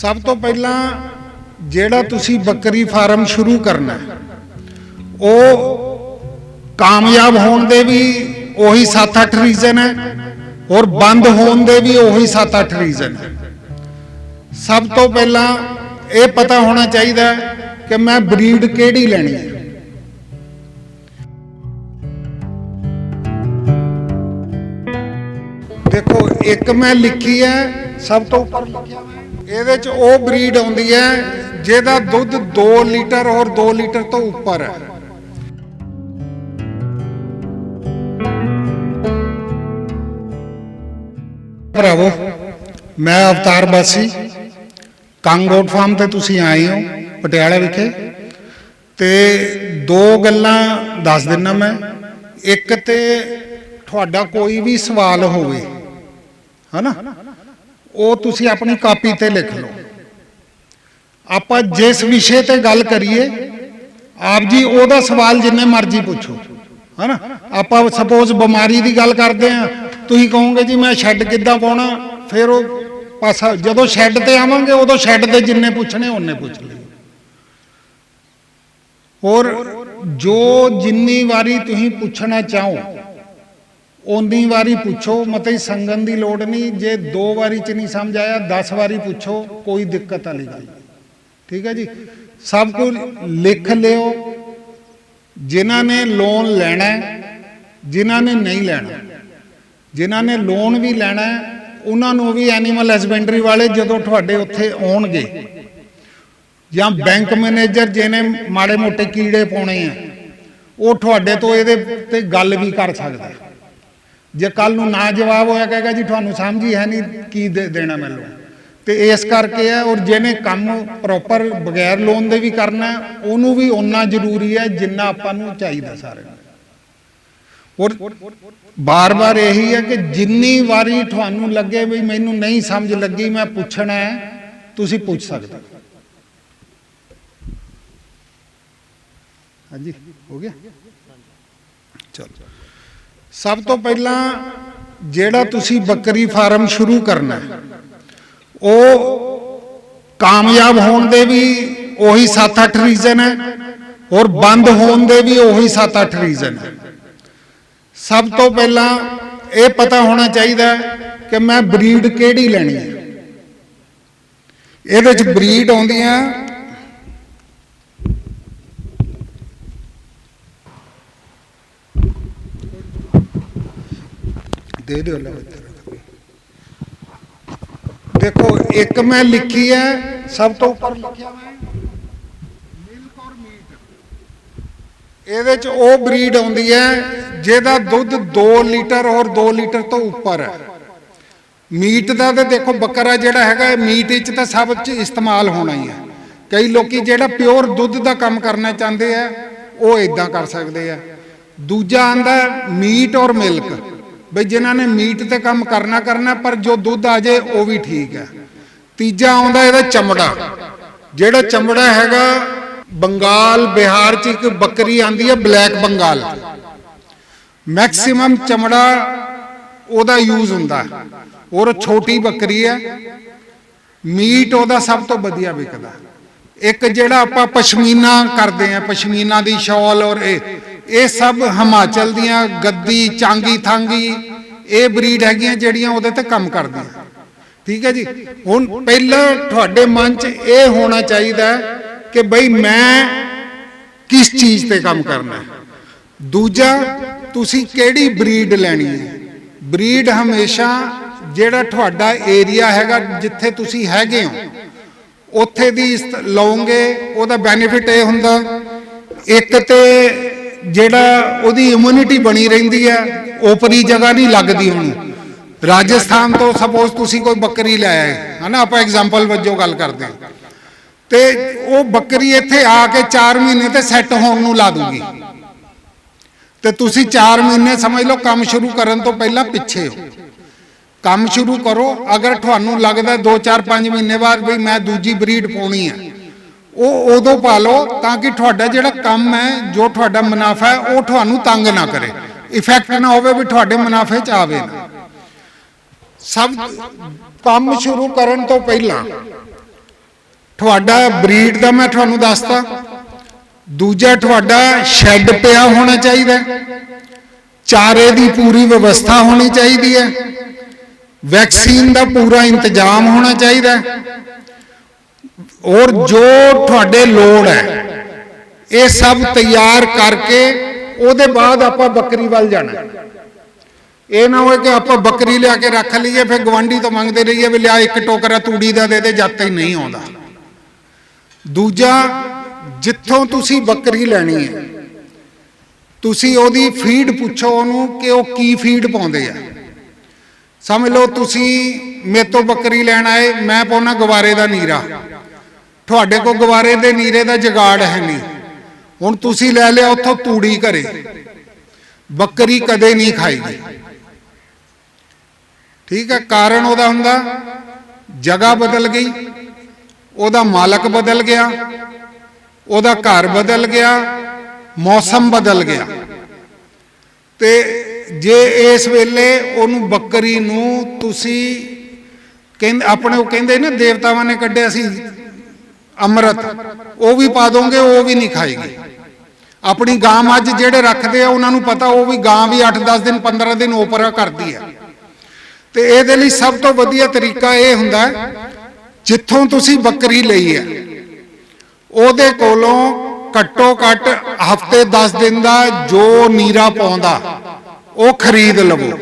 ਸਭ ਤੋਂ ਪਹਿਲਾਂ ਜਿਹੜਾ ਤੁਸੀਂ ਬੱਕਰੀ ਫਾਰਮ ਸ਼ੁਰੂ ਕਰਨਾ, ਉਹ ਕਾਮਯਾਬ ਹੋਣ ਦੇ ਵੀ ਉਹੀ 7-8 ਰੀਜ਼ਨ ਹੈ ਔਰ ਬੰਦ ਹੋਣ ਦੇ ਵੀ ਉਹੀ 7-8 ਰੀਜ਼ਨ ਹੈ। ਸਭ ਤੋਂ ਪਹਿਲਾਂ ਇਹ ਪਤਾ ਹੋਣਾ ਚਾਹੀਦਾ ਕਿ ਮੈਂ ਬਰੀਡ ਕਿਹੜੀ ਲੈਣੀ ਹੈ। ਦੇਖੋ, ਇੱਕ ਮੈਂ ਲਿਖੀ ਹੈ, ਸਭ ਤੋਂ ਉੱਪਰ ਲਿਖਿਆ ਹੋਇਆ ਇਹਦੇ ਚ ਉਹ ਬਰੀਡ ਆਉਂਦੀ ਹੈ ਜਿਹਦਾ ਦੁੱਧ 2 ਲੀਟਰ ਔਰ 2 ਲੀਟਰ ਤੋਂ ਉੱਪਰ ਹੈ। ਭਰਾਵੋ, ਮੈਂ ਅਵਤਾਰ ਬਾਸੀ, ਕੰਗੋਟ ਫਾਰਮ ਤੇ ਤੁਸੀਂ ਆਏ ਹੋ ਪਟਿਆਲਾ ਵਿਖੇ। ਤੇ ਦੋ ਗੱਲਾਂ ਦੱਸ ਦਿੰਨਾ ਮੈਂ। ਇੱਕ ਤੇ ਤੁਹਾਡਾ ਕੋਈ ਵੀ ਸਵਾਲ ਹੋਵੇ, ਹਨਾ? ਉਹ ਤੁਸੀਂ ਆਪਣੀ ਕਾਪੀ ਤੇ ਲਿਖ ਲਓ। ਆਪਾਂ ਜਿਸ ਵਿਸ਼ੇ ਤੇ ਗੱਲ ਕਰੀਏ, ਆਪ ਜੀ ਉਹਦਾ ਸਵਾਲ ਜਿੰਨੇ ਮਰਜ਼ੀ ਪੁੱਛੋ, ਹਨਾ? ਆਪਾਂ ਸਪੋਜ਼ ਬਿਮਾਰੀ ਦੀ ਗੱਲ ਕਰਦੇ ਆ ਤੁਸੀਂ ਕਹੋਗੇ ਜੀ ਮੈਂ ਸ਼ੈੱਡ ਕਿੱਦਾਂ ਪਾਉਣਾ? ਫਿਰ ਉਹ ਪਾਸਾ ਜਦੋਂ ਸ਼ੈੱਡ ਤੇ ਆਵਾਂਗੇ, ਉਦੋਂ ਸ਼ੈੱਡ ਦੇ ਜਿੰਨੇ ਪੁੱਛਣੇ, ਉਹਨੇ ਪੁੱਛ ਲਈ ਔਰ ਜੋ ਜਿੰਨੀ ਵਾਰੀ ਤੁਸੀਂ ਪੁੱਛਣਾ ਚਾਹੋ ਉਨੀ ਵਾਰੀ ਪੁੱਛੋ ਮਤਲਬ ਸੰਗਨ ਦੀ ਲੋੜ ਨਹੀਂ, ਜੇ ਦੋ ਵਾਰੀ ਚ ਨਹੀਂ ਸਮਝ ਆਇਆ 10 ਵਾਰੀ ਪੁੱਛੋ, ਕੋਈ ਦਿੱਕਤ ਵਾਲੀ ਗੱਲ ਨਹੀਂ। ਠੀਕ ਹੈ ਜੀ? ਸਭ ਕੁਝ ਲਿਖ ਲਿਓ। ਜਿਨ੍ਹਾਂ ਨੇ ਲੋਨ ਲੈਣਾ ਜਿਨ੍ਹਾਂ ਨੇ ਨਹੀਂ ਲੈਣਾ, ਜਿਨ੍ਹਾਂ ਨੇ ਲੋਨ ਵੀ ਲੈਣਾ ਉਹਨਾਂ ਨੂੰ ਵੀ ਐਨੀਮਲ ਹਸਬੈਂਡਰੀ ਵਾਲੇ ਜਦੋਂ ਤੁਹਾਡੇ ਉੱਥੇ ਆਉਣਗੇ, ਜਾਂ ਬੈਂਕ ਮੈਨੇਜਰ ਜਿਹਨੇ ਮਾੜੇ ਮੋਟੇ ਕੀੜੇ ਪਾਉਣੇ ਆ, ਉਹ ਤੁਹਾਡੇ ਤੋਂ ਇਹਦੇ ਤੇ ਗੱਲ ਵੀ ਕਰ ਸਕਦਾ ਜੇ ਕੱਲ ਨੂੰ ਨਾ ਜਵਾਬ ਹੋਇਆ ਕਹੇਗਾ ਜੀ, ਤੁਹਾਨੂੰ ਸਮਝ ਹੈ ਨਹੀਂ ਕੀ ਦੇਣਾ ਮੈਨੂੰ। ਤੇ ਇਸ ਕਰਕੇ ਹੈ, ਔਰ ਜਿਹਨੇ ਕੰਮ ਪ੍ਰੋਪਰ ਬਗੈਰ ਲੋਨ ਦੇ ਵੀ ਕਰਨਾ ਉਹਨੂੰ ਵੀ ਓਨਾ ਜ਼ਰੂਰੀ ਹੈ ਜਿੰਨਾ ਆਪਾਂ ਨੂੰ ਚਾਹੀਦਾ ਸਾਰਿਆਂ ਔਰ ਬਾਰ-ਬਾਰ ਇਹੀ ਹੈ ਕਿ ਜਿੰਨੀ ਵਾਰੀ ਤੁਹਾਨੂੰ ਲੱਗੇ ਵੀ ਮੈਨੂੰ ਨਹੀਂ ਸਮਝ ਲੱਗੀ, ਮੈਂ ਪੁੱਛਣਾ ਹੈ, ਤੁਸੀਂ ਪੁੱਛ ਸਕਦੇ ਹੋ। ਹਾਂਜੀ, ਹੋ ਗਿਆ? ਚਲੋ। ਸਭ ਤੋਂ ਪਹਿਲਾਂ ਜਿਹੜਾ ਤੁਸੀਂ ਬੱਕਰੀ ਫਾਰਮ ਸ਼ੁਰੂ ਕਰਨਾ, ਉਹ ਕਾਮਯਾਬ ਹੋਣ ਦੇ ਵੀ ਉਹੀ 7-8 ਰੀਜ਼ਨ ਹੈ ਔਰ ਬੰਦ ਹੋਣ ਦੇ ਵੀ ਉਹੀ 7-8 ਰੀਜ਼ਨ ਹੈ। ਸਭ ਤੋਂ ਪਹਿਲਾਂ ਇਹ ਪਤਾ ਹੋਣਾ ਚਾਹੀਦਾ ਕਿ ਮੈਂ ਬਰੀਡ ਕਿਹੜੀ ਲੈਣੀ ਹੈ। ਇਹਦੇ ਚ ਬਰੀਡ ਆਉਂਦੀਆਂ ਦੇ ਦਿਓ ਦੇਖੋ, ਇੱਕ ਮੈਂ ਲਿਖੀ ਹੈ, ਸਭ ਤੋਂ ਉੱਪਰ ਲਿਖਿਆ ਹੋਇਆ ਮਿਲਕ ਔਰ ਮੀਟ ਇਹਦੇ ਚ ਉਹ ਬਰੀਡ ਆਉਂਦੀ ਹੈ, ਜਿਹਦਾ ਦੁੱਧ 2 ਲੀਟਰ ਔਰ 2 ਲੀਟਰ ਤੋਂ ਉੱਪਰ ਹੈ। ਮੀਟ ਦਾ ਤਾਂ ਦੇਖੋ, ਬੱਕਰਾ ਜਿਹੜਾ ਹੈਗਾ ਮੀਟ ਵਿੱਚ ਤਾਂ ਸਭ ਚ ਇਸਤੇਮਾਲ ਹੋਣਾ ਹੀ ਹੈ। ਕਈ ਲੋਕੀ ਜਿਹੜਾ ਪਿਓਰ ਦੁੱਧ ਦਾ ਕੰਮ ਕਰਨਾ ਚਾਹੁੰਦੇ ਆ, ਉਹ ਇਦਾਂ ਕਰ ਸਕਦੇ ਆ। ਦੂਜਾ ਆਂਦਾ ਮੀਟ ਔਰ ਮਿਲਕ। ਬਈ ਜਿਨ੍ਹਾਂ ਨੇ ਮੀਟ ਤੇ ਕੰਮ ਕਰਨਾ ਕਰਨਾ, ਪਰ ਜੋ ਦੁੱਧ ਆ ਜਾਏ, ਉਹ ਵੀ ਠੀਕ ਹੈ। ਤੀਜਾ ਆਉਂਦਾ ਇਹਦਾ ਚਮੜਾ। ਜਿਹੜਾ ਚਮੜਾ ਹੈਗਾ, ਬੰਗਾਲ, ਬਿਹਾਰ ਚ ਇੱਕ ਬੱਕਰੀ ਆਂਦੀ ਹੈ, ਬਲੈਕ ਬੰਗਾਲ। ਮੈਕਸਿਮਮ ਚਮੜਾ ਉਹਦਾ ਯੂਜ਼ ਹੁੰਦਾ। ਔਰ ਛੋਟੀ ਬੱਕਰੀ ਹੈ। ਮੀਟ ਉਹਦਾ ਸਭ ਤੋਂ ਵਧੀਆ ਵਿਕਦਾ। ਇੱਕ ਜਿਹੜਾ ਆਪਾਂ ਪਸ਼ਮੀਨਾ ਕਰਦੇ ਆ ਪਸ਼ਮੀਨਾ ਦੀ ਸ਼ਾਲ ਔਰ ਇਹ। ਇਹ ਸਭ ਹਿਮਾਚਲ ਦੀਆਂ ਗੱਦੀ, ਚਾਂਗੀ, ਥਾਂਗੀ, ਇਹ ਬਰੀਡ ਹੈਗੀਆਂ ਜਿਹੜੀਆਂ ਉਹਦੇ ਤੇ ਕੰਮ ਕਰਦੀਆਂ। ਠੀਕ ਹੈ ਜੀ? ਹੁਣ ਪਹਿਲਾਂ ਤੁਹਾਡੇ ਮਨ 'ਚ ਇਹ ਹੋਣਾ ਚਾਹੀਦਾ ਕਿ ਬਈ ਮੈਂ ਕਿਸ ਚੀਜ਼ ਤੇ ਕੰਮ ਕਰਨਾ ਦੂਜਾ, ਤੁਸੀਂ ਕਿਹੜੀ ਬਰੀਡ ਲੈਣੀ ਹੈ? ਬਰੀਡ ਹਮੇਸ਼ਾ ਜਿਹੜਾ ਤੁਹਾਡਾ ਏਰੀਆ ਹੈਗਾ ਜਿੱਥੇ ਤੁਸੀਂ ਹੈਗੇ ਹੋ, ਉੱਥੇ ਦੀ ਲਓਗੇ, ਉਹਦਾ ਬੈਨੀਫਿਟ ਇਹ ਹੁੰਦਾ, ਇੱਕ ਤੇ ਜਿਹੜਾ ਉਹਦੀ ਇਮਿਊਨਿਟੀ ਬਣੀ ਰਹਿੰਦੀ ਹੈ, ਓਪਰੀ ਜਗ੍ਹਾ ਨਹੀਂ ਲੱਗਦੀ ਉਹਨੂੰ ਰਾਜਸਥਾਨ ਤੋਂ ਸਪੋਜ਼ ਤੁਸੀਂ ਕੋਈ ਬੱਕਰੀ ਲੈ ਆਏ, ਹਨਾ, ਆਪਾਂ ਐਗਜ਼ਾਮਪਲ ਵਜੋਂ ਗੱਲ ਕਰਦੇ ਹਾਂ। ਤੇ ਉਹ ਬੱਕਰੀ ਇੱਥੇ ਆ ਕੇ 4 ਮਹੀਨੇ ਤੇ ਸੈੱਟ ਹੋਣ ਨੂੰ ਲਾ ਦੂਗੀ। ਤੇ ਤੁਸੀਂ 4 ਮਹੀਨੇ ਸਮਝ ਲਓ, ਕੰਮ ਸ਼ੁਰੂ ਕਰਨ ਤੋਂ ਪਹਿਲਾਂ ਪਿੱਛੇ ਹੋ। ਕੰਮ ਸ਼ੁਰੂ ਕਰੋ, ਅਗਰ ਤੁਹਾਨੂੰ ਲੱਗਦਾ 2 4 5 ਮਹੀਨੇ ਬਾਅਦ ਵੀ ਮੈਂ ਦੂਜੀ ਬਰੀਡ ਪਾਉਣੀ ਹੈ ਉਹ ਉਦੋਂ ਪਾ ਲਓ ਤਾਂ ਕਿ ਤੁਹਾਡਾ ਜਿਹੜਾ ਕੰਮ ਹੈ, ਜੋ ਤੁਹਾਡਾ ਮੁਨਾਫਾ ਹੈ, ਉਹ ਤੁਹਾਨੂੰ ਤੰਗ ਨਾ ਕਰੇ। ਇਫੈਕਟ ਨਾ ਹੋਵੇ ਵੀ ਤੁਹਾਡੇ ਮੁਨਾਫੇ ਚ ਆਵੇ। ਨਾ ਸਭ ਕੰਮ ਸ਼ੁਰੂ ਕਰਨ ਤੋਂ ਪਹਿਲਾਂ ਤੁਹਾਡਾ ਬਰੀਡ ਦਾ ਮੈਂ ਤੁਹਾਨੂੰ ਦੱਸਤਾ। ਦੂਜਾ ਤੁਹਾਡਾ ਸ਼ੈੱਡ ਪਿਆ ਹੋਣਾ ਚਾਹੀਦਾ ਚਾਰੇ ਦੀ ਪੂਰੀ ਵਿਵਸਥਾ ਹੋਣੀ ਚਾਹੀਦੀ ਹੈ। ਵੈਕਸੀਨ ਦਾ ਪੂਰਾ ਇੰਤਜ਼ਾਮ ਹੋਣਾ ਚਾਹੀਦਾ ਔਰ ਜੋ ਤੁਹਾਡੇ ਲੋੜ ਹੈ, ਇਹ ਸਭ ਤਿਆਰ ਕਰਕੇ ਉਹਦੇ ਬਾਅਦ ਆਪਾਂ ਬੱਕਰੀ ਵੱਲ ਜਾਣਾ। ਇਹ ਨਾ ਹੋਏ ਕਿ ਆਪਾਂ ਬੱਕਰੀ ਲਿਆ ਕੇ ਰੱਖ ਲਈਏ, ਫਿਰ ਗਵਾਂਢੀ ਤੋਂ ਮੰਗਦੇ ਰਹੀਏ ਵੀ ਲਿਆ ਇੱਕ ਟੋਕਰਾ ਤੂੜੀ ਦਾ ਦੇ ਦੇ, ਜਦ ਤੱਕ ਨਹੀਂ ਆਉਂਦਾ। ਦੂਜਾ, ਜਿੱਥੋਂ ਤੁਸੀਂ ਬੱਕਰੀ ਲੈਣੀ ਹੈ, ਤੁਸੀਂ ਉਹਦੀ ਫੀਡ ਪੁੱਛੋ ਉਹਨੂੰ ਕਿ ਉਹ ਕੀ ਫੀਡ ਪਾਉਂਦੇ ਆ। ਸਮਝ ਲਓ ਤੁਸੀਂ, ਮੇਰੇ ਤੋਂ ਬੱਕਰੀ ਲੈਣ ਆਏ, ਮੈਂ ਪਾਉਣਾ ਗਵਾਰੇ ਦਾ ਨੀਰਾ। ਤੁਹਾਡੇ ਕੋਲ ਗਵਾਰੇ ਦੇ ਨੀਰੇ ਦਾ ਜਗਾੜ ਹੈ ਨਹੀਂ। ਹੁਣ ਤੁਸੀਂ ਲੈ ਲਿਆ ਉੱਥੋਂ ਤੂੜੀ ਘਰੇ। ਬੱਕਰੀ ਕਦੇ ਨਹੀਂ ਖਾਏਗੀ ਠੀਕ ਹੈ, ਕਾਰਨ ਉਹਦਾ ਹੁੰਦਾ, ਜਗ੍ਹਾ ਬਦਲ ਗਈ, ਉਹਦਾ ਮਾਲਕ ਬਦਲ ਗਿਆ, ਉਹਦਾ ਘਰ ਬਦਲ ਗਿਆ, ਮੌਸਮ ਬਦਲ ਗਿਆ। ਤੇ ਜੇ ਇਸ ਵੇਲੇ ਉਹਨੂੰ ਬੱਕਰੀ ਨੂੰ ਤੁਸੀਂ ਕਹਿੰਦੇ, ਆਪਣੇ ਉਹ ਕਹਿੰਦੇ ਨੇ, ਦੇਵਤਾਵਾਂ ਨੇ ਕੱਢਿਆ ਸੀ ਅੰਮ੍ਰਿਤ, ਉਹ ਵੀ ਪਾ ਦੋਗੇ, ਉਹ ਵੀ ਨਹੀਂ ਖਾਏਗੀ। ਆਪਣੀ ਗਾਂ ਮੱਝ ਜਿਹੜੇ ਰੱਖਦੇ ਆ, ਉਹਨਾਂ ਨੂੰ ਪਤਾ, ਉਹ ਵੀ ਗਾਂ ਵੀ 8-10 ਦਿਨ 15 ਦਿਨ ਉਪਰਾ ਕਰਦੀ ਆ। ਤੇ ਇਹਦੇ ਲਈ ਸਭ ਤੋਂ ਵਧੀਆ ਤਰੀਕਾ ਇਹ ਹੁੰਦਾ ਜਿੱਥੋਂ ਤੁਸੀਂ ਬੱਕਰੀ ਲਈ ਹੈ, ਉਹਦੇ ਕੋਲੋਂ ਘੱਟੋ ਘੱਟ ਹਫ਼ਤੇ 10 ਦਿਨ ਦਾ ਜੋ ਨੀਰਾ ਪਾਉਂਦਾ, ਉਹ ਖਰੀਦ ਲਵੋ।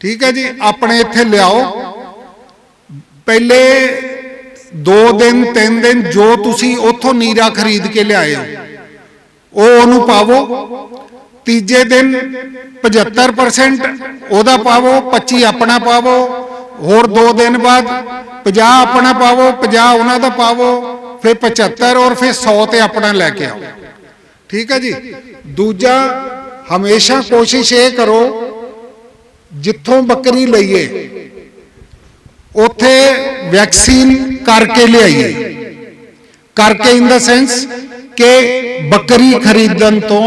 ਠੀਕ ਹੈ ਜੀ, ਆਪਣੇ ਇੱਥੇ ਲਿਆਓ। ਪਹਿਲੇ ਦੋ ਦਿਨ, ਤਿੰਨ ਦਿਨ ਜੋ ਤੁਸੀਂ ਉੱਥੋਂ ਨੀਰਾ ਖਰੀਦ ਕੇ ਲਿਆਏ ਹੋ, ਉਹ ਉਹਨੂੰ ਪਾਵੋ। ਤੀਜੇ ਦਿਨ 75% ਉਹਦਾ ਪਾਵੋ 25 ਆਪਣਾ ਪਾਵੋ। ਹੋਰ 2 ਦਿਨ ਬਾਅਦ 50 ਆਪਣਾ ਪਾਵੋ 50 ਉਹਨਾਂ ਦਾ ਪਾਵੋ, ਫਿਰ 75 ਔਰ ਫਿਰ 100 ਤੇ ਆਪਣਾ ਲੈ ਕੇ ਆਓ। ਠੀਕ ਹੈ ਜੀ? ਦੂਜਾ, ਹਮੇਸ਼ਾ ਕੋਸ਼ਿਸ਼ ਇਹ ਕਰੋ, ਜਿੱਥੋਂ ਬੱਕਰੀ ਲਈਏ ਉੱਥੇ ਵੈਕਸੀਨ ਕਰਕੇ ਲਿਆਈਏ। ਕਰਕੇ ਇਨ ਦਾ ਸੈਂਸ ਕਿ ਬੱਕਰੀ ਖਰੀਦਣ ਤੋਂ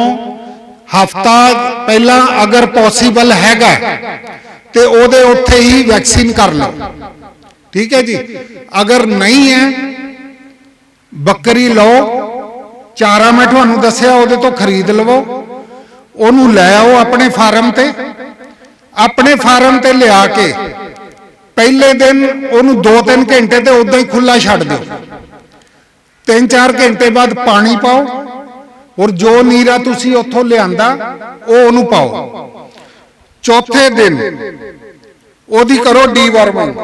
ਹਫਤਾ ਪਹਿਲਾਂ ਅਗਰ ਪੋਸੀਬਲ ਹੈਗਾ ਤੇ ਉਹਦੇ ਉੱਥੇ ਹੀ ਵੈਕਸੀਨ ਕਰ ਲਓ। ਠੀਕ ਹੈ ਜੀ? ਅਗਰ ਨਹੀਂ ਹੈ, ਬੱਕਰੀ ਲਓ, ਚਾਰਾ ਮੈਂ ਤੁਹਾਨੂੰ ਦੱਸਿਆ, ਉਹਦੇ ਤੋਂ ਖਰੀਦ ਲਵੋ। ਉਹਨੂੰ ਲੈ ਆਓ ਆਪਣੇ ਫਾਰਮ ਤੇ। ਆਪਣੇ ਫਾਰਮ ਤੇ ਲਿਆ ਕੇ ਪਹਿਲੇ ਦਿਨ ਉਹਨੂੰ 2-3 ਘੰਟੇ ਤੇ ਉਦਾਂ ਹੀ ਖੁੱਲਾ ਛੱਡ ਦਿਓ। 3-4 ਘੰਟੇ ਬਾਅਦ ਪਾਣੀ ਪਾਓ ਔਰ ਜੋ ਨੀਰਾ ਤੁਸੀਂ ਉੱਥੋਂ ਲਿਆਂਦਾ, ਉਹ ਉਹਨੂੰ ਪਾਓ। ਚੌਥੇ ਦਿਨ ਉਹਦੀ ਕਰੋ ਡੀਵਾਰਮਿੰਗ।